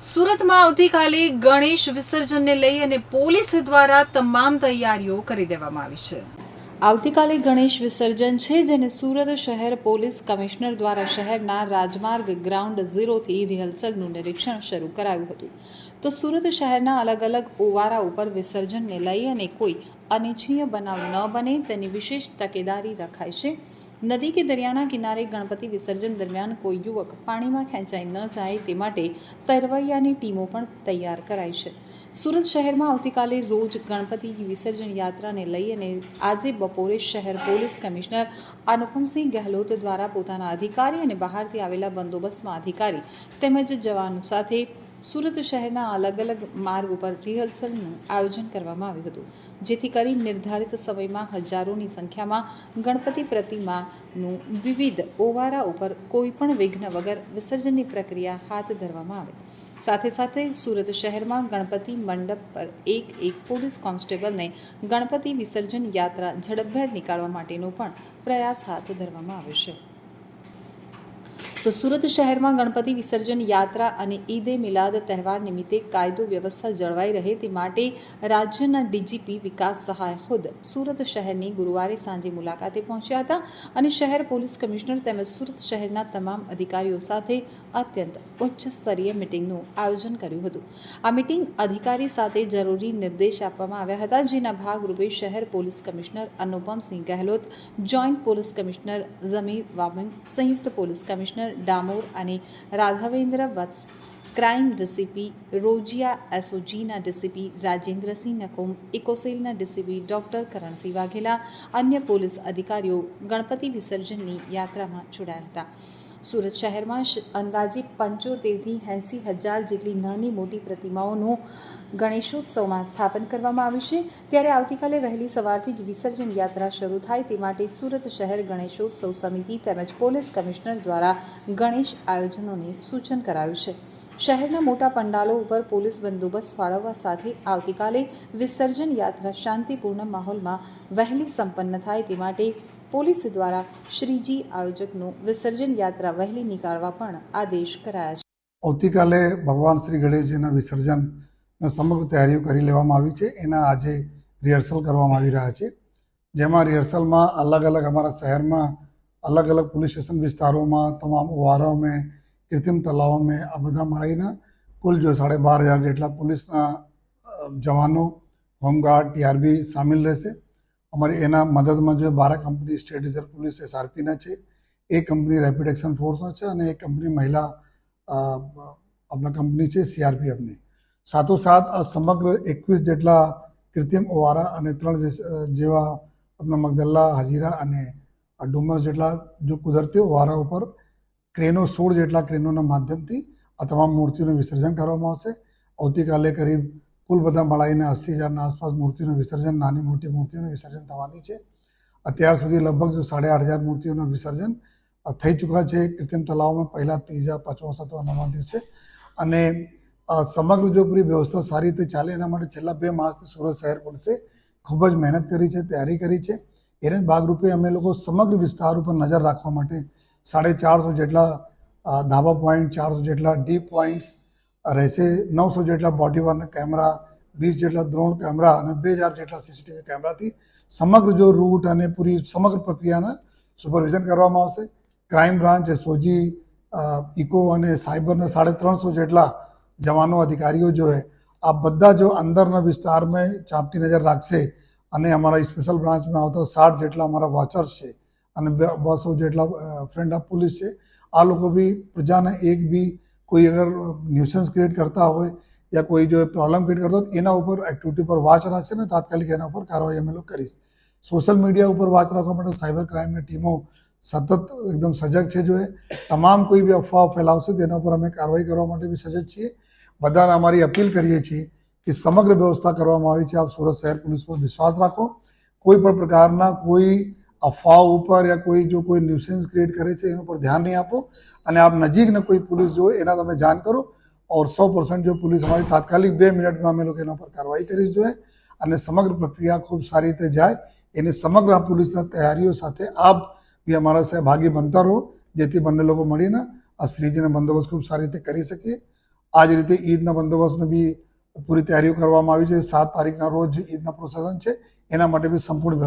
સુરતમાં આવતીકાલે ગણેશ વિસર્જનને લઈ અને પોલીસ દ્વારા તમામ તૈયારીઓ કરી દેવામાં આવી છે. આવતીકાલે ગણેશ વિસર્જન છે, જેને સુરત શહેર પોલીસ કમિશનર દ્વારા શહેરના રાજમાર્ગ ગ્રાઉન્ડ ઝીરોથી રિહર્સલનું નિરીક્ષણ શરૂ કરાયું હતું. તો સુરત શહેરના અલગ અલગ ઓવારા ઉપર વિસર્જનને લઈ અને કોઈ અનિચ્છનીય બનાવ ન બને તેની વિશેષ તકેદારી રખાય છે. નદી કે દરિયાના કિનારે ગણપતિ વિસર્જન દરમિયાન કોઈ યુવક પાણીમાં ખેંચાઈ ન જાય તે માટે તરવૈયાની ટીમો પણ તૈયાર કરાઈ છે. સુરત શહેરમાં આવતીકાલે રોજ ગણપતિ વિસર્જન યાત્રાને લઈ અને આજે બપોરે શહેર પોલીસ કમિશનર અનુપમસિંહ ગહેલોત દ્વારા પોતાના અધિકારી અને બહારથી આવેલા બંદોબસ્તમાં અધિકારી તેમજ જવાનો સાથે સુરત શહેરના અલગ અલગ માર્ગ ઉપર રિહર્સલનું આયોજન કરવામાં આવ્યું હતું. જેથી કરી નિર્ધારિત સમયમાં હજારોની સંખ્યામાં ગણપતિ પ્રતિમાનું વિવિધ ઓવારા ઉપર કોઈપણ વિઘ્ન વગર વિસર્જનની પ્રક્રિયા હાથ ધરવામાં આવે. સાથે સાથે સુરત શહેરમાં ગણપતિ મંડપ પર એક એક પોલીસ કોન્સ્ટેબલને ગણપતિ વિસર્જન યાત્રા ઝડપભેર નીકાળવા માટેનો પણ પ્રયાસ હાથ ધરવામાં આવ્યો છે. તો સુરત શહેરમાં ગણપતિ વિસર્જન યાત્રા અને ઈદે મિલાદ તહેવાર નિમિત્તે કાયદો વ્યવસ્થા જળવાઈ રહે તે માટે રાજ્યના ડીજીપી વિકાસ સહાય ખુદ સુરત શહેરની ગુરુવારે સાંજે મુલાકાતે પહોંચ્યા હતા અને શહેર પોલીસ કમિશનર તેમજ સુરત શહેરના તમામ અધિકારીઓ સાથે અત્યંત ઉચ્ચ સ્તરીય મિટિંગનું આયોજન કર્યું હતું. આ મિટિંગ અધિકારી સાથે જરૂરી નિર્દેશ આપવામાં આવ્યા હતા, જેના ભાગરૂપે શહેર police commissioner Anupamsinh Gahlot, joint police commissioner Zameer Vaban સંયુક્ત પોલીસ કમિશનર ડામોર અને રાઘવેન્દ્ર વત્સ ક્રાઇમ ડીસીપી, રોજિયા એસઓજીના ડીસીપી, રાજેન્દ્રસિંહ નકુમ, ઇકોસેલના ડીસીપી, ડોક્ટર કરણસિંહ વાઘેલા, અન્ય પોલીસ અધિકારીઓ, ગણપતિ વિસર્જનની યાત્રામાં જોડાયા હતા. સુરત શહેરમાં અંદાજે પંચોતેરથી એંસી હજાર જેટલી નાની મોટી પ્રતિમાઓનું ગણેશોત્સવમાં સ્થાપન કરવામાં આવ્યું છે. ત્યારે આવતીકાલે વહેલી સવારથી જ વિસર્જન યાત્રા શરૂ થાય તે માટે સુરત શહેર ગણેશોત્સવ સમિતિ તેમજ પોલીસ કમિશનર દ્વારા ગણેશ આયોજનોને સૂચન કરાયું છે. શહેરના મોટા પંડાલો ઉપર પોલીસ બંદોબસ્ત ફાળવવા સાથે આવતીકાલે વિસર્જન યાત્રા શાંતિપૂર્ણ માહોલમાં વહેલી સંપન્ન થાય તે માટે પોલીસ દ્વારા શ્રીજી આયોજકનું વિસર્જન યાત્રા વહેલી નીકાળવા પણ આદેશ કરાયા છે. આવતીકાલે ભગવાન શ્રી ગણેશજીના વિસર્જનના સમગ્ર તૈયારીઓ કરી લેવામાં આવી છે. એના આજે રિહર્સલ કરવામાં આવી રહ્યા છે. જેમાં રિહર્સલમાં અલગ અલગ અમારા શહેરમાં અલગ અલગ પોલીસ સ્ટેશન વિસ્તારોમાં તમામ ઓવારાઓમાં કૃત્રિમ તલાવોમાં આ બધા મળીને કુલ જો સાડા બાર હજાર જેટલા પોલીસના જવાનો, હોમગાર્ડ ટીઆરબી સામેલ રહેશે. અમારી એના મદદમાં જો બારા કંપની સ્ટેટ રિઝર્વ પોલીસ એસઆરપીના છે, એક કંપની રેપિડ એક્શન ફોર્સના છે અને એક કંપની મહિલા આપણા કંપની છે સીઆરપીએફની. સાથોસાથ આ સમગ્ર એકવીસ જેટલા કૃત્રિમ ઓવારા અને ત્રણ જેવા આપણા મગદલ્લા, હજીરા અને ડુમસ જેટલા જો કુદરતી ઓવારા ઉપર ક્રેનો સોળ જેટલા ક્રેનોના માધ્યમથી આ તમામ મૂર્તિઓનું વિસર્જન કરવામાં આવશે. આવતીકાલે કરીબ કુલ બધા મળાઈને અસી હજારના આસપાસ મૂર્તિઓનું વિસર્જન, નાની મોટી મૂર્તિઓનું વિસર્જન થવાની છે. અત્યાર સુધી લગભગ જો સાડા આઠ હજાર મૂર્તિઓનું વિસર્જન થઈ ચૂક્યા છે. કૃત્રિમ તલાવમાં પહેલા ત્રીજા, પાંચમા, સાતમા, નવમા દિવસે. અને સમગ્ર જો પૂરી વ્યવસ્થા સારી રીતે ચાલે એના માટે છેલ્લા બે માસથી સુરત શહેર પોલીસે ખૂબ જ મહેનત કરી છે, તૈયારી કરી છે. એને ભાગરૂપે અમે લોકો સમગ્ર વિસ્તાર ઉપર નજર રાખવા માટે સાડે ચારસો જેટલા ધાબા પોઈન્ટ, ચારસો જેટલા ડીપ પોઈન્ટ્સ રહેશે નવસો જેટલા બોડી વારના કેમેરા વીસ જેટલા દ્રોણ કેમેરા અને બે હજાર જેટલા સીસીટીવી કેમેરાથી સમગ્ર જો રૂટ અને પૂરી સમગ્ર પ્રક્રિયાના સુપરવિઝન કરવામાં આવશે. ક્રાઇમ બ્રાન્ચ એસઓજી ઇકો અને સાયબરના સાડે ત્રણસો જેટલા જવાનો અધિકારીઓ જો હે, આ બધા જો અંદરના વિસ્તારમાં ચાંપતી નજર રાખશે અને અમારા સ્પેશિયલ બ્રાન્ચમાં આવતા સાઠ જેટલા અમારા વોચર્સ છે અને બસો જેટલા ફ્રેન્ડ ઓફ પોલીસ છે. આ લોકો બી પ્રજાને એક બી કોઈ અગર ન્યુસન્સ ક્રિએટ કરતા હોય યા કોઈ જો પ્રોબ્લેમ ક્રિએટ કરતો હોય એના ઉપર એક્ટિવિટી પર વાચ રાખશે ને તાત્કાલિક એના ઉપર કાર્યવાહી અમે લોકો કરીશ સોશિયલ મીડિયા ઉપર વાચ રાખવા માટે સાયબર ક્રાઇમની ટીમો સતત એકદમ સજગ છે જો એ તમામ કોઈ બી અફવા ફેલાવશે તેના ઉપર અમે કાર્યવાહી કરવા માટે બી સજગ છીએ બધાને અમારી અપીલ કરીએ છીએ કે સમગ્ર વ્યવસ્થા કરવામાં આવી છે આપ સુરત શહેર પોલીસ પર વિશ્વાસ રાખો કોઈ પણ પ્રકારના કોઈ અફવાઓ ઉપર યા કોઈ જો કોઈ ન્યુસેન્સ ક્રિએટ કરે છે, એના ઉપર ધ્યાન નહીં આપો. અને આપ નજીકના કોઈ પોલીસ જો એના તમે જાણ કરો. ઓર સો પર્સન્ટ જો પોલીસ અમારી તાત્કાલિક બે મિનિટમાં અમે લોકો એના પર કાર્યવાહી કરી જોઈએ અને સમગ્ર પ્રક્રિયા ખૂબ સારી રીતે જાય. એની સમગ્ર પોલીસના તૈયારીઓ સાથે આપ બી અમારા સહભાગી બનતા રહો, જેથી બંને લોકો મળીને આ શ્રીજીનો બંદોબસ્ત ખૂબ સારી રીતે કરી શકીએ. આ જ રીતે ઈદના બંદોબસ્તની બી પૂરી તૈયારીઓ કરવામાં આવી છે. સાત તારીખના રોજ ઈદના પ્રોસેસન છે. એના માટે બી સંપૂર્ણ વ્યવસ્થા